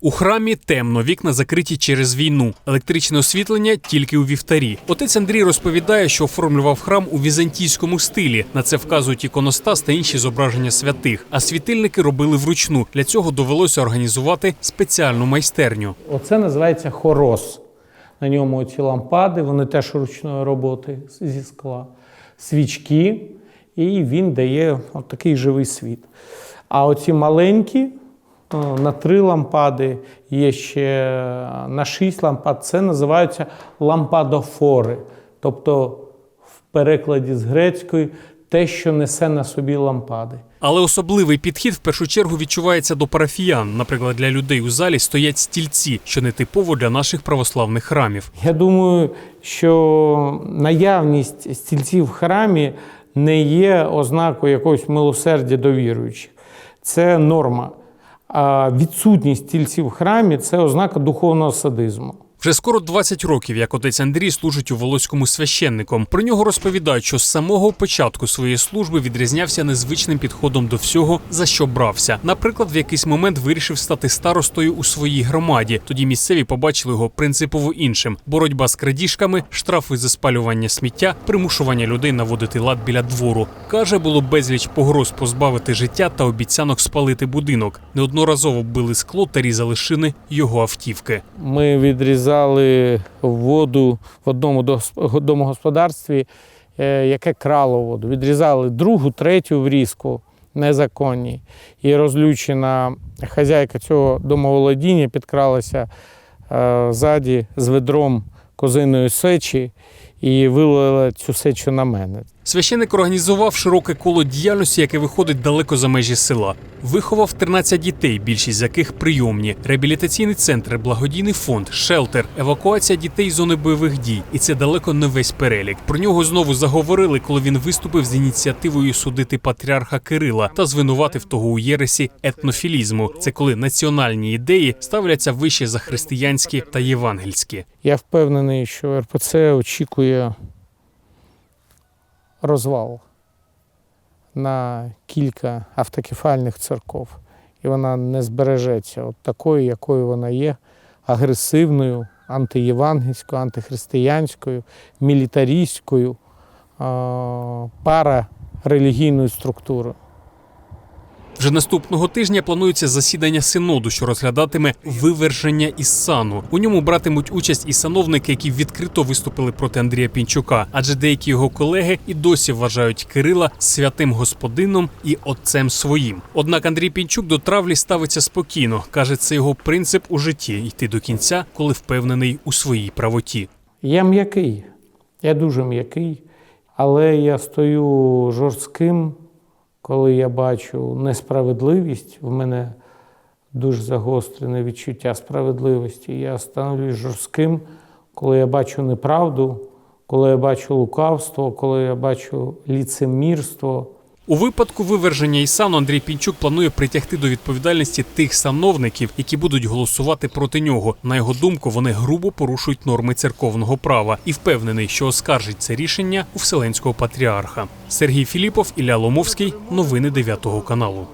У храмі темно, вікна закриті через війну. Електричне освітлення тільки у вівтарі. Отець Андрій розповідає, що оформлював храм у візантійському стилі. На це вказують іконостас та інші зображення святих. А світильники робили вручну. Для цього довелося організувати спеціальну майстерню. Оце називається хорос. На ньому ці лампади, вони теж ручної роботи зі скла, свічки, і він дає от такий живий світ. А оці маленькі на три лампади, є ще на шість лампад, це називаються лампадофори. Тобто, в перекладі з грецької те, що несе на собі лампади. Але особливий підхід в першу чергу відчувається до парафіян. Наприклад, для людей у залі стоять стільці, що не типово для наших православних храмів. Я думаю, що наявність стільців в храмі не є ознакою якогось милосердя до віруючих. Це норма. Відсутність стільців в храмі це ознака духовного садизму. Вже скоро 20 років, як отець Андрій служить у Волоському священником. Про нього розповідають, що з самого початку своєї служби відрізнявся незвичним підходом до всього, за що брався. Наприклад, в якийсь момент вирішив стати старостою у своїй громаді. Тоді місцеві побачили його принципово іншим: боротьба з крадіжками, штрафи за спалювання сміття, примушування людей наводити лад біля двору. каже, було безліч погроз позбавити життя та обіцянок спалити будинок. Неодноразово били скло та різали шини його автівки. Ми відрізали воду в одному домогосподарстві, е, яке крало воду. Відрізали другу, третю врізку незаконні. І розлючена хазяйка цього домоволодіння підкралася е, ззаді з ведром козиної сечі і вилила цю сечу на мене. Священик організував широке коло діяльності, яке виходить далеко за межі села. Виховав 13 дітей, більшість з яких прийомні, реабілітаційний центр, благодійний фонд, шелтер, евакуація дітей з зони бойових дій. І це далеко не весь перелік. Про нього знову заговорили, коли він виступив з ініціативою судити патріарха Кирила та звинуватив того у єресі етнофілізму. Це коли національні ідеї ставляться вище за християнські та євангельські. Я впевнений, що РПЦ очікує розвал на кілька автокефальних церков. І вона не збережеться от такою, якою вона є, агресивною, антиєвангельською, антихристиянською, мілітаристською, парарелігійною структурою. Вже наступного тижня планується засідання синоду, що розглядатиме виверження із сану. У ньому братимуть участь і сановники, які відкрито виступили проти Андрія Пінчука, адже деякі його колеги і досі вважають Кирила святим господином і отцем своїм. Однак Андрій Пінчук до травлі ставиться спокійно. каже, це його принцип у житті йти до кінця, коли впевнений у своїй правоті. Я м'який, я дуже м'який, але я стою жорстким, коли я бачу несправедливість. В мене дуже загострене відчуття справедливості. Я становлюсь жорстким, коли я бачу неправду, коли я бачу лукавство, коли я бачу ліцемірство. У випадку виверження Ісану Андрій Пінчук планує притягти до відповідальності тих сановників, які будуть голосувати проти нього. На його думку, вони грубо порушують норми церковного права і впевнений, що оскаржить це рішення у Вселенського патріарха. Сергій Філіпов, Ілля Ломовський. Новини 9 каналу.